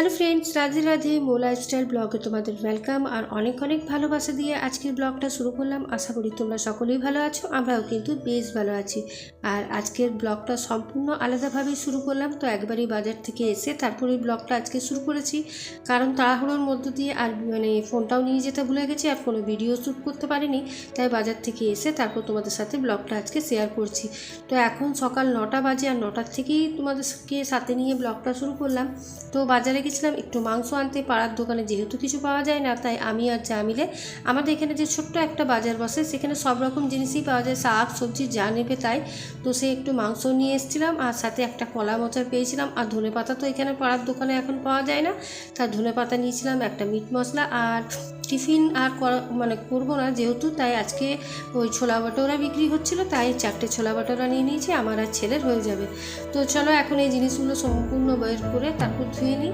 Hello friends Radhe Radhe মো lifestyle ব্লগে তোমাদের ওয়েলকাম আর অনেক অনেক ভালোবাসা দিয়ে আজকের ব্লগটা শুরু করলাম। আশা করি তোমরা সকলেই ভালো আছো, আমরাও কিন্তু বেশ ভালো আছি। আর আজকের ব্লগটা সম্পূর্ণ আলাদাভাবেই শুরু করলাম, তো একবারই বাজার থেকে এসে তারপরে ব্লগটা আজকে শুরু করেছি। কারণ তাড়াহুড়োর মধ্য দিয়ে আর মানে ফোনটাও নিয়ে যেতে ভুলে গেছি আর কোনো ভিডিও শ্যুট করতে পারিনি, তাই বাজার থেকে এসে তারপর তোমাদের সাথে ব্লগটা আজকে শেয়ার করছি। তো এখন সকাল নটা বাজে আর নটার থেকেই তোমাদেরকে সাথে নিয়ে ব্লগটা শুরু করলাম। তো বাজারে গেছিলাম একটু মাংস আনতে, পাড়ার দোকানে যেহেতু কিছু পাওয়া যায় না, তাই আমি আর যা মিলে আমাদের এখানে যে ছোট্ট একটা বাজার বসে, সেখানে সব রকম জিনিসই পাওয়া যায়। শাক, সবজি যা নেবে তাই। তো সে একটু মাংস নিয়ে এসেছিলাম, আর সাথে একটা কলা মোচা পেয়েছিলাম, আর ধনে পাতা তো এখানে পাড়ার দোকানে এখন পাওয়া যায় না। তার ধনে পাতা নিয়েছিলাম, একটা মিট মশলা, আর টিফিন আর মানে করব না, যেহেতু তাই আজকে ওই ছোলা বাটোরা বিক্রি হচ্ছিল, তাই চারটে ছোলা বাটোরা নিয়ে নিয়েছি, আমার আর ছেলের হয়ে যাবে। তো চলো এখন এই জিনিসগুলো সম্পূর্ণ বের করে তারপর ধুয়ে নিই।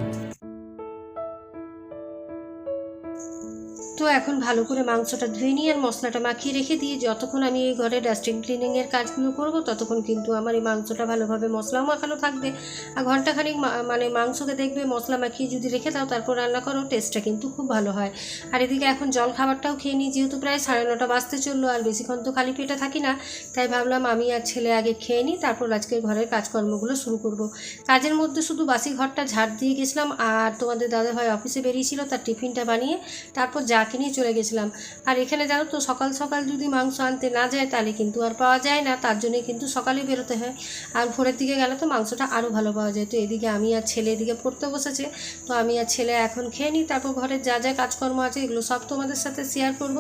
তো এখন ভালো করে মাংসটা ধুয়ে নিয়ে আর মশলাটা মাখিয়ে রেখে দিয়ে যতক্ষণ আমি এই ঘরে ডাস্টিং ক্লিনিংয়ের কাজগুলো করব, ততক্ষণ কিন্তু আমার এই মাংসটা ভালোভাবে মশলাও মাখানো থাকবে। আর ঘন্টাখানিক মা- মানে মাংসকে দেখবে মশলা মাখিয়ে যদি রেখে দাও, তারপর রান্না করো টেস্টটা কিন্তু খুব ভালো হয়। আর এদিকে এখন জল খাবারটাও খেয়ে নিই, যেহেতু প্রায় সাড়ে নটা বাজতে চলল আর বেশিক্ষণ তো খালি পেটে থাকি না, তাই ভাবলাম আমি আর ছেলে আগে খেয়ে নিই, তারপর আজকে ঘরের কাজকর্মগুলো শুরু করব। কাজের মধ্যে শুধু বাসি ঘরটা ঝাড় দিয়ে গেছিলাম, আর তোমাদের দাদা ভাই অফিসে বেরিয়েছিল, তার টিফিনটা বানিয়ে, তারপর যাকে নিয়ে চলে গেছিলাম। আর এখানে জানো তো, সকাল সকাল যদি মাংস আনতে না যায় তাহলে কিন্তু আর পাওয়া যায় না, তার জন্যই কিন্তু সকালে বেরোতে হয়। আর ভোরের দিকে গেলে তো মাংসটা আরও ভালো পাওয়া যায়। তো এদিকে আমি আর ছেলে এদিকে পড়তে বসেছে। তো আমি আর ছেলে এখন খেয়ে নিই, তারপর ঘরের যা যা কাজকর্ম আছে এগুলো সব তোমাদের সাথে শেয়ার করব।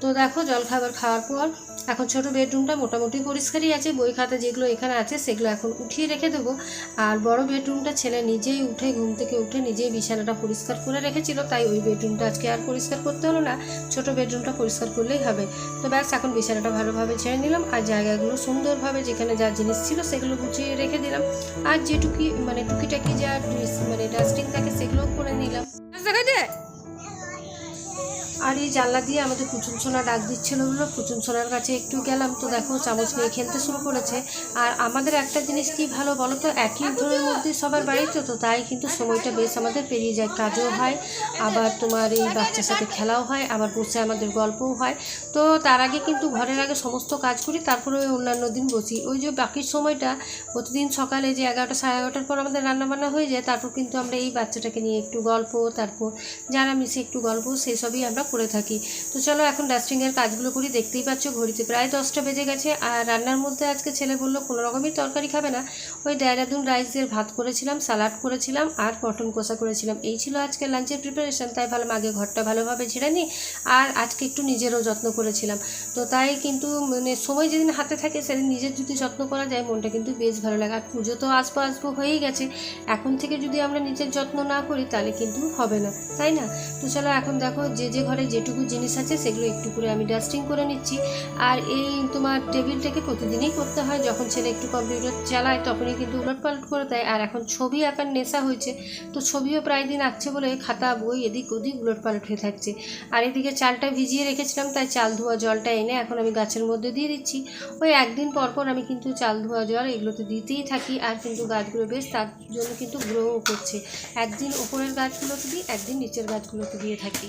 তো দেখো জলখাবার খাওয়ার পর এখন ছোট বেডরুমটা মোটামুটি পরিষ্কারই আছে। বই খাতা যেগুলো এখানে আছে সেগুলো এখন উঠিয়ে রেখে দেবো। আর বড় বেডরুমটা ছেলে নিজেই উঠে, ঘুম থেকে উঠে নিজেই বিছানাটা পরিষ্কার করে রেখেছিল, তাই ওই বেডরুমটা আজকে আর পরিষ্কার করতে হলো না, ছোট বেডরুমটা পরিষ্কার করলেই হবে। তো ব্যাস, এখন বিছানাটা ভালোভাবে ছেড়ে নিলাম আর জায়গাগুলো সুন্দরভাবে যেখানে যা জিনিস ছিল সেগুলো গুছিয়ে রেখে দিলাম। আর যেটুকি মানে টুকিটাকি যা মানে ডাস্টিং থাকে সেগুলোও করে নিলাম। আর এই জানলা দিয়ে আমাদের কুচুন সোনা ডাক দিচ্ছিল বলে কুচুন সোনার কাছে একটু গেলাম তো দেখো, চামচ নিয়ে খেলতে শুরু করেছে। আর আমাদের একটা জিনিস কি ভালো বলো তো একই ঘরের মধ্যে সবার বাড়িতে তো তাই, কিন্তু সময়টা বেশ আমাদের পেরিয়ে যায়, কাজও হয়, আবার তোমার এই বাচ্চার সাথে খেলাও হয়, আবার বসে আমাদের গল্পও হয়। তো তার আগে কিন্তু ঘরের আগে সমস্ত কাজ করি, তারপরে ওই অন্যান্য দিন বসি। ওই যে বাকি সময়টা, প্রতিদিন সকালে যে এগারোটা সাড়ে এগারোটার পর আমাদের রান্নাবান্না হয়ে যায়, তারপর কিন্তু আমরা এই বাচ্চাটাকে নিয়ে একটু গল্প, তারপর যারা মিশে একটু গল্প, সেসবই আমরা করে থাকি। তো চলো এখন ডাস্টিংয়ের কাজগুলো করি। দেখতেই পাচ্ছ, ঘড়িতে প্রায় দশটা বেজে গেছে। আর রান্নার মধ্যে আজকে ছেলে বলল, কোনো রকমই তরকারি খাবে না। ওই দেহরাদুন রাইসের ভাত করেছিলাম সালাড করেছিলাম আর পটল কষা করেছিলাম। এই ছিল আজকে লাঞ্চের প্রিপারেশন তাই ভালো আগে ঘরটা ভালোভাবে ঝেড়ে নিই আর আজকে একটু নিজেরও যত্ন করেছিলাম। তো তাই কিন্তু মানে সময় যেদিন হাতে থাকে সেদিন নিজের যদি যত্ন করা যায়, মনটা কিন্তু বেশ ভালো লাগে। আর পুজো তো আসব আসব হয়েই গেছে। এখন থেকে যদি আমরা নিজের যত্ন না করি, তাহলে কিন্তু হবে না। তাই না? তো চলো এখন দেখো, যে যে ঘরে যেটুকু জিনিস আছে সেগুলো একটু করে আমি ডাস্টিং করে নিচ্ছি। আর এই তোমার টেবিলটাকে প্রতিদিনই করতে হয়, যখন ছেলে একটু কম্পিউটার চালায় তখনই কিন্তু উলট পালট করে দেয়। আর এখন ছবি আঁকার নেশা হয়েছে, তো ছবিও প্রায় দিন আঁকছে বলে খাতা, বই এদিক ওদিক উলট পালট হয়ে থাকছে। আর এদিকে চালটা ভিজিয়ে রেখেছিলাম, তাই চাল ধোয়া জলটা এনে এখন আমি গাছের মধ্যে দিয়ে দিচ্ছি। ওই একদিন পর পর আমি কিন্তু চাল ধোয়া জল এগুলোতে দিতেই থাকি, আর কিন্তু গাছগুলো বেশ তার জন্য কিন্তু গ্রোও করছে। একদিন ওপরের গাছগুলোতে দিই, একদিন নিচের গাছগুলোতে দিয়ে থাকি।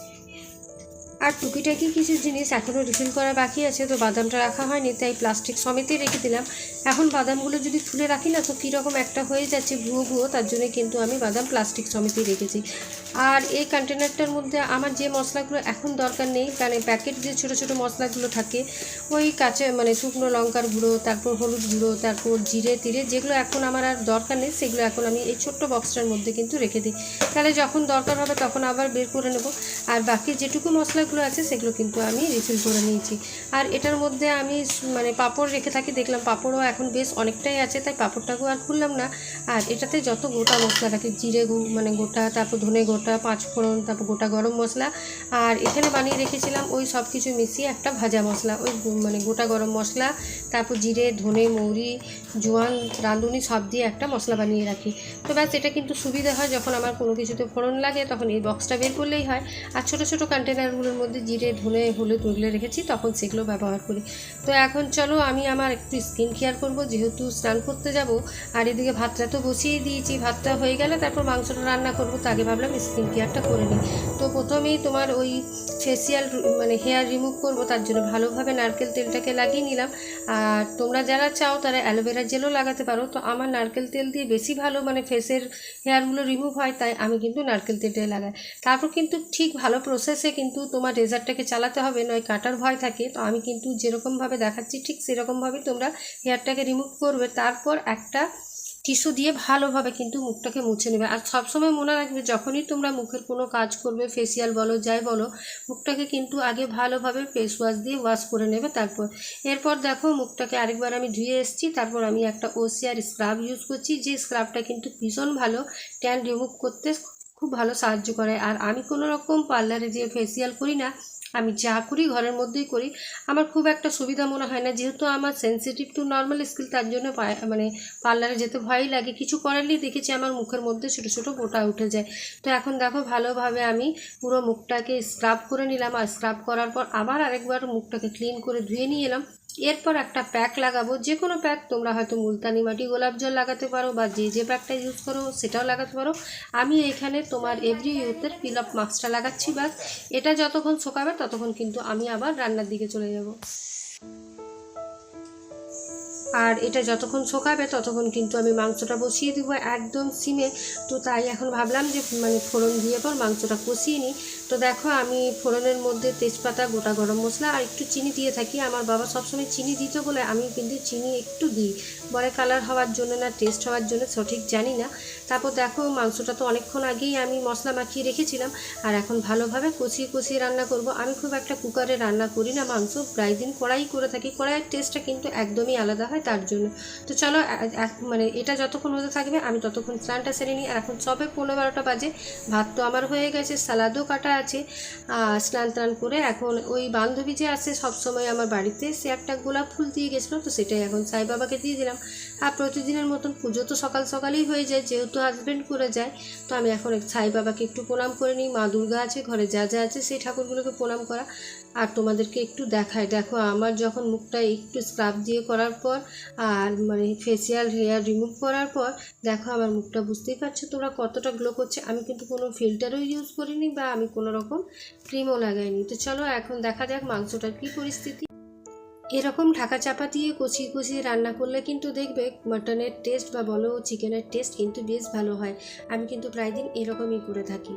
আর টুকিটাকি কিছু জিনিস এখনও রিফিল করা বাকি আছে, তো বাদামটা রাখা হয়নি, তাই প্লাস্টিক সমেতই রেখে দিলাম। এখন বাদামগুলো যদি খুলে রাখি না, তো কীরকম একটা হয়ে যাচ্ছে ভুয়ো ভুয়ো তার জন্য কিন্তু আমি বাদাম প্লাস্টিক সমেতই রেখেছি। আর এই কন্টেনারটার মধ্যে আমার যে মশলাগুলো এখন দরকার নেই মানে প্যাকেট যে ছোটো ছোটো মশলাগুলো থাকে, ওই কাঁচা মানে শুকনো লঙ্কার গুঁড়ো, তারপর হলুদ গুঁড়ো, তারপর জিরে, তিরে, যেগুলো এখন আমার আর দরকার নেই, সেগুলো এখন আমি এই ছোট্ট বক্সটার মধ্যে কিন্তু রেখে দিই। তাহলে যখন দরকার হবে তখন আবার বের করে নেব। আর বাকি যেটুকু মশলাগুলো আছে সেগুলো কিন্তু আমি রিফিল করে নিয়েছি। আর এটার মধ্যে আমি মানে পাঁপড় রেখে থাকি, দেখলাম পাঁপড়ও এখন বেশ অনেকটাই আছে, তাই পাঁপড়টাকেও আর খুললাম না। আর এটাতে যত গোটা মশলা থাকে, জিরে মানে গোটা, তারপর ধনে গোটা পাঁচ ফোড়ন তারপর গোটা গরম মশলা, আর এখানে বানিয়ে রেখেছিলাম ওই সব কিছু মিশিয়ে একটা ভাজা মশলা, ওই মানে গোটা গরম মশলা, তারপর জিরে, ধনে, মৌরি, জোয়ান, রাঁধুনি সব দিয়ে একটা মশলা বানিয়ে রাখি। তো ব্যাস, এটা কিন্তু সুবিধা হয় যখন আমার কোনো কিছুতে ফোড়ন লাগে, তখন এই বক্সটা বের করলেই হয়। আর ছোটো ছোটো কন্টেনারগুলোর মধ্যে জিরে, ধনে, হলুদ ওগুলো রেখেছি, তখন সেগুলো ব্যবহার করি। তো এখন চলো আমি আমার একটু স্কিন কেয়ার করব, যেহেতু স্নান করতে যাব, আর এদিকে ভাতটা তো বসিয়ে দিয়েছি, ভাতটা হয়ে গেলে তারপর মাংসটা রান্না করব, তো আগে ভাবলাম স্কিন কেয়ারটা করে নিই। তো প্রথমেই তোমার ওই ফেসিয়াল মানে হেয়ার রিমুভ করব, তার জন্য ভালোভাবে নারকেল তেলটাকে লাগিয়ে নিলাম। আর তোমরা যারা চাও তারা অ্যালোভেরা জেলও লাগাতে পারো, তো আমার নারকেল তেল দিয়ে বেশি ভালো মানে ফেসের হেয়ারগুলো রিমুভ হয়, তাই আমি কিন্তু নারকেল তেলটাই লাগাই। তারপর কিন্তু ঠিক ভালো প্রসেসে কিন্তু তোমার রেজারটাকে চালাতে হবে, নয় কাটার ভয় থাকে, তো আমি কিন্তু যেরকমভাবে দেখাচ্ছি, ঠিক সেরকমভাবে তোমরা হেয়ারটাকে রিমুভ করবে, তারপর একটা টিস্যু দিয়ে ভালোভাবে কিন্তু মুখটাকে মুছে নেবে। আর সবসময় মনে রাখবে, যখনই তোমরা মুখের কোনো কাজ করবে ফেসিয়াল বলো, যাই বলো, মুখটাকে কিন্তু আগে ভালোভাবে ফেস ওয়াশ দিয়ে ওয়াশ করে নেবে তারপর। এরপর দেখো, মুখটাকে আরেকবার আমি ধুয়ে এসেছি, তারপর আমি একটা ওসিয়ার স্ক্রাব ইউজ করছি, যে স্ক্রাবটা কিন্তু ভীষণ ভালো ট্যান রিমুভ করতে খুব ভালো সাহায্য করে। আর আমি কোনো রকম পার্লারে যে ফেসিয়াল করি না, আমি যা করি ঘরের মধ্যেই করি। আমার খুব একটা সুবিধা মনে হয় না, যেহেতু আমার সেন্সিটিভ টু নর্মাল স্কিল তার জন্য মানে পার্লারে যেতে ভয়ই লাগে। কিছু করালেই দেখেছি আমার মুখের মধ্যে ছোটো ছোটো গোটা উঠে যায়। তো এখন দেখো ভালোভাবে আমি পুরো মুখটাকে স্ক্রাব করে নিলাম। আর স্ক্রাব করার পর আবার আরেকবার মুখটাকে ক্লিন করে ধুয়ে নিয়ে এলাম। এরপর একটা প্যাক লাগাবো। যে কোনো প্যাক তোমরা হয়তো মুলতানি মাটি, গোলাপ জল লাগাতে পারো বা যে যে প্যাকটা ইউজ করো সেটাও লাগাতে পারো। আমি এখানে তোমার এভরি ইউথের ফিল আপ মাস্কটা লাগাচ্ছি বাস এটা যতক্ষণ শোকাবে ততক্ষণ কিন্তু আমি আবার রান্নার দিকে চলে যাব। আর এটা যতক্ষণ শোকাবে ততক্ষণ কিন্তু আমি মাংসটা বসিয়ে দেবো একদম সিমে। তো তাই এখন ভাবলাম যে মানে ফোড়ন দিয়ে পর মাংসটা কষিয়ে নিই। তো দেখো, আমি ফোড়নের মধ্যে তেজপাতা, গোটা গরম মশলা আর একটু চিনি দিয়ে থাকি। আমার বাবা সবসময় চিনি দিত বলে আমি কিন্তু চিনি একটু দিই। বলে কালার হওয়ার জন্য না টেস্ট হওয়ার জন্য সঠিক জানি না। তারপর দেখো, মাংসটা তো অনেকক্ষণ আগেই আমি মশলা মাখিয়ে রেখেছিলাম। আর এখন ভালোভাবে কষিয়ে কষিয়ে রান্না করব। আমি খুব একটা কুকারে রান্না করি না, মাংস প্রায় দিন কড়াই করে থাকি। কড়াইয়ের টেস্টটা কিন্তু একদমই আলাদা হয়, তার জন্য। তো চলো মানে এটা যতক্ষণ হতে থাকবে, আমি ততক্ষণ স্নানটা সেরে নিই। আর এখন সবে পনেরো বারোটা বাজে। ভাত তো আমার হয়ে গেছে, সালাদও কাটা আছে। স্নান টান করে এখন ওই বান্ধবী যে আসে সবসময় আমার বাড়িতে, সে একটা গোলাপ ফুল দিয়ে গেছিল, তো সেটাই এখন সাই বাবাকে দিয়ে দিলাম। আর প্রতিদিনের মতন পুজো তো সকাল সকালেই হয়ে যায়, যেহেতু হাজব্যান্ড করে যায়, তো আমি এখন সাই বাবাকে একটু প্রণাম করে নিই। মা দুর্গা আছে, ঘরে যা যা আছে সেই ঠাকুরগুলোকে প্রণাম করা। আর তোমাদেরকে একটু দেখায়, দেখো আমার যখন মুখটা একটু স্ক্রাব দিয়ে করার পর, আর মানে ফেসিয়াল হেয়ার রিমুভ করার পর, দেখো আমার মুখটা বুঝতেই পারছ তোমরা কতটা গ্লো করছে। আমি কিন্তু কোনো ফিল্টারও ইউজ করিনি বা আমি কোনো রকম ক্রিমও লাগাইনি তো চলো এখন দেখা যাক মাংসটার কী পরিস্থিতি। এরকম ঢাকা চাপা দিয়ে কচি কচিয়ে রান্না করলে কিন্তু দেখবে মাটনের টেস্ট বা বলো চিকেনের টেস্ট কিন্তু বেশ ভালো হয়। আমি কিন্তু প্রায় দিন এরকমই করে থাকি।